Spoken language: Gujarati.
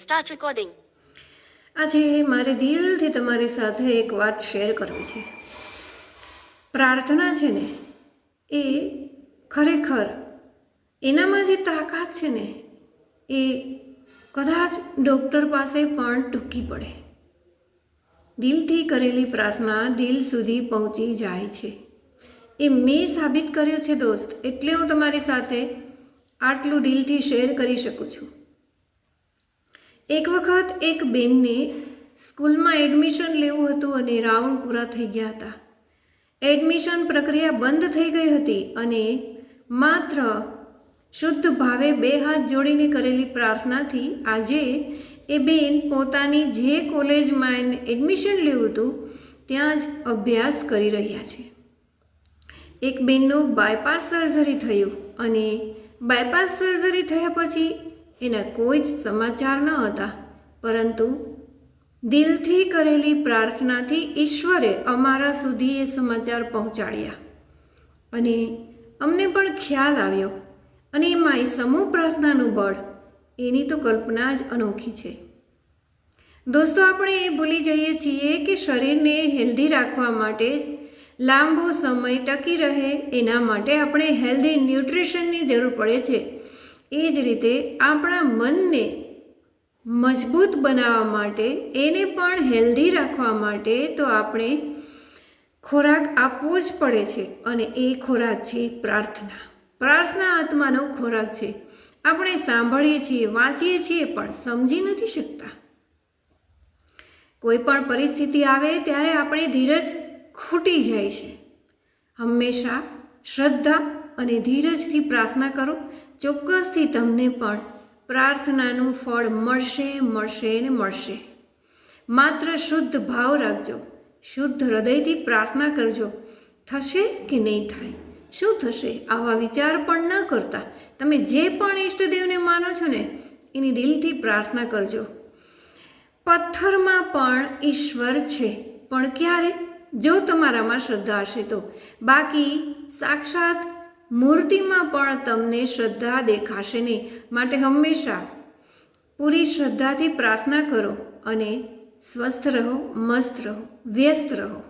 Start રેકોર્ડિંગ આજે મારે દિલથી તમારી સાથે એક વાત શેર કરવી છે. પ્રાર્થના છે ને, એ ખરેખર એનામાં જે તાકાત છે ને, એ કદાચ ડૉક્ટર પાસે પણ ટૂંકી પડે. દિલથી કરેલી પ્રાર્થના દિલ સુધી પહોંચી જાય છે. એ મેં સાબિત કર્યું છે દોસ્ત, એટલે હું તમારી સાથે આટલું દિલથી શેર કરી શકું છું. એક વખત એક બેનને સ્કૂલમાં એડમિશન લેવું હતું અને રાઉન્ડ પૂરા થઈ ગયા હતા. એડમિશન પ્રક્રિયા બંધ થઈ ગઈ હતી અને માત્ર શુદ્ધ ભાવે બે હાથ જોડીને કરેલી પ્રાર્થનાથી આજે એ બેન પોતાની જે કોલેજમાં એને એડમિશન લેવું હતું, ત્યાં જ અભ્યાસ કરી રહ્યા છે. એક બેનનું બાયપાસ સર્જરી થયું અને બાયપાસ સર્જરી થયા પછી એના કોઈ જ સમાચાર ન હતા. પરંતુ દિલથી કરેલી પ્રાર્થનાથી ઈશ્વરે અમારા સુધી એ સમાચાર પહોંચાડ્યા. અને અમને પણ ખ્યાલ આવ્યો. અને એમાં એ સમૂહ પ્રાર્થનાનું બળ, એની તો કલ્પના જ અનોખી છે. દોસ્તો, આપણે એ ભૂલી જઈએ છીએ કે શરીરને હેલ્ધી રાખવા માટે લાંબો સમય ટકી રહે, એના માટે આપણે હેલ્ધી ન્યુટ્રિશનની જરૂર પડે છે. એ જ રીતે આપણા મનને મજબૂત બનાવવા માટે, એને પણ હેલ્ધી રાખવા માટે તો આપણે ખોરાક આપવો જ પડે છે અને એ ખોરાક છે પ્રાર્થના. પ્રાર્થના આત્માનો ખોરાક છે. આપણે સાંભળીએ છીએ, વાંચીએ છીએ પણ સમજી નથી શકતા. કોઈ પણ પરિસ્થિતિ આવે ત્યારે આપણે ધીરજ ખૂટી જાય છે. હંમેશા શ્રદ્ધા અને ધીરજથી પ્રાર્થના કરો. ચોક્કસથી તમને પણ પ્રાર્થનાનું ફળ મળશે મળશે ને મળશે. માત્ર શુદ્ધ ભાવ રાખજો. શુદ્ધ હૃદયથી પ્રાર્થના કરજો. થશે કે નહીં થાય? શું થશે? આવા વિચાર પણ ન કરતા. તમે જે પણ ઈષ્ટદેવને માનો છો ને, એની દિલથી પ્રાર્થના કરજો. પથ્થરમાં પણ ઈશ્વર છે. પણ ક્યારે? જો તમારામાં શ્રદ્ધા હશે તો. બાકી સાક્ષાત મૂર્તિમાં પણ તમને શ્રદ્ધા દેખાશે નહીં. માટે હંમેશા પૂરી શ્રદ્ધાથી પ્રાર્થના કરો અને સ્વસ્થ રહો, મસ્ત રહો, વ્યસ્ત રહો.